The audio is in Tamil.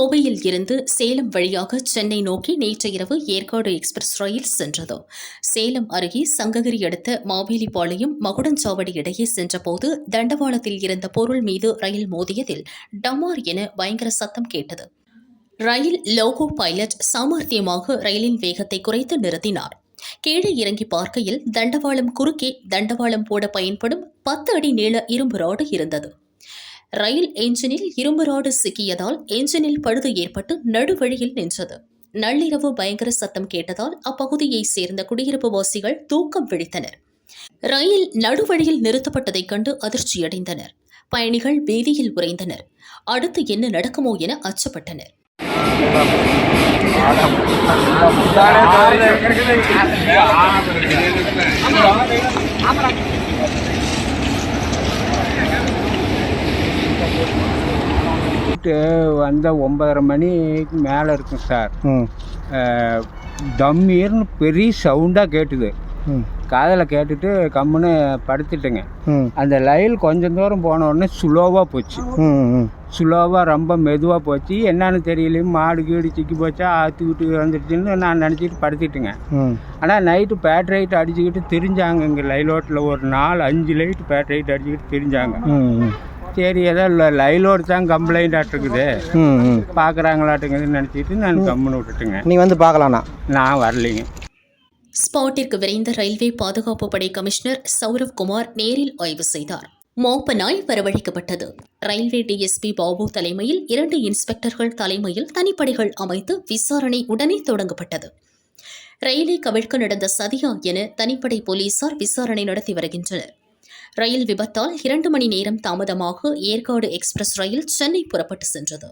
கோவையில் இருந்து சேலம் வழியாக சென்னை நோக்கி நேற்று இரவு ஏற்காடு எக்ஸ்பிரஸ் ரயில் சென்றது. சேலம் அருகே சங்ககிரி அடுத்த மாவேலிப்பாளையம் மகுடஞ்சாவடி இடையே சென்றபோது தண்டவாளத்தில் இருந்த பொருள் மீது ரயில் மோதியதில் டமார் என பயங்கர சத்தம் கேட்டது. ரயில் லோகோ பைலட் சாமர்த்தியமாக ரயிலின் வேகத்தை குறைத்து நிறுத்தினார். கீழே இறங்கி பார்க்கையில் தண்டவாளம் குறுக்கே தண்டவாளம் போட பயன்படும் பத்து அடி நீள இரும்பு ராடு இருந்தது. ரயில் என்ஜினில் இரும்பு ராடு சிக்கியதால் என்ஜினில் பழுது ஏற்பட்டு நடுவழியில் நின்றது நள்ளிரவு பயங்கர சத்தம் கேட்டதால் அப்பகுதியைச் சேர்ந்த குடியிருப்பு வாசிகள் தூக்கம் விழித்தனர் ரயில் நடுவழியில் நிறுத்தப்பட்டதைக் கண்டு அதிர்ச்சியடைந்தனர் பயணிகள் வீதியில் உறைந்தனர் அடுத்து என்ன நடக்குமோ என அச்சப்பட்டனர் நைட்டு வந்த ஒன்பதரை மணிக்கு மேலே இருக்கும் சார். தம்மீர்னு பெரிய சவுண்டாக கேட்டுது. காதில் கேட்டுட்டு கம்முன்னு படுத்துட்டேங்க. அந்த லைல் கொஞ்சம் தூரம் போன உடனே ஸ்லோவாக போச்சு. ஸ்லோவாக ரொம்ப மெதுவாக போச்சு. என்னன்னு தெரியல. மாடு கீடு சிக்கி போச்சா ஆற்று விட்டு வந்துடுச்சுன்னு நான் நினச்சிட்டு படுத்திட்டுங்க. ஆனால் நைட்டு பேட் லைட் அடிச்சுக்கிட்டு திரிஞ்சாங்க இங்கே லைலோட்டில் ஒரு நாலு அஞ்சு லைட் பேட் லைட் அடிச்சுக்கிட்டு திரிஞ்சாங்க. சரி ஏதோ லைலோடு தான் கம்ப்ளைண்ட் ஆட்டுருக்குது. ம் ம். பார்க்குறாங்களாட்டுங்குதுன்னு நினச்சிட்டு நான் கம்முன்னு விட்டுட்டுங்க. நீ வந்து பார்க்கலாண்ணா நான் வரலைங்க. ஸ்பாட்டிற்கு விரைந்த ரயில்வே பாதுகாப்பு படை கமிஷனர் சௌரவ் குமார் நேரில் ஆய்வு செய்தார். மோப்ப நாய் வரவழைக்கப்பட்டது. ரயில்வே டிஎஸ்பி பாபு தலைமையில் இரண்டு இன்ஸ்பெக்டர்கள் தலைமையில் தனிப்படைகள் அமைத்து விசாரணை உடனே தொடங்கப்பட்டது. ரயிலை கவிழ்க்க நடந்த சதியா என தனிப்படை போலீசார் விசாரணை நடத்தி வருகின்றனர். ரயில் விபத்தால் இரண்டு மணி நேரம் தாமதமாக ஏற்காடு எக்ஸ்பிரஸ் ரயில் சென்னை புறப்பட்டு சென்றது.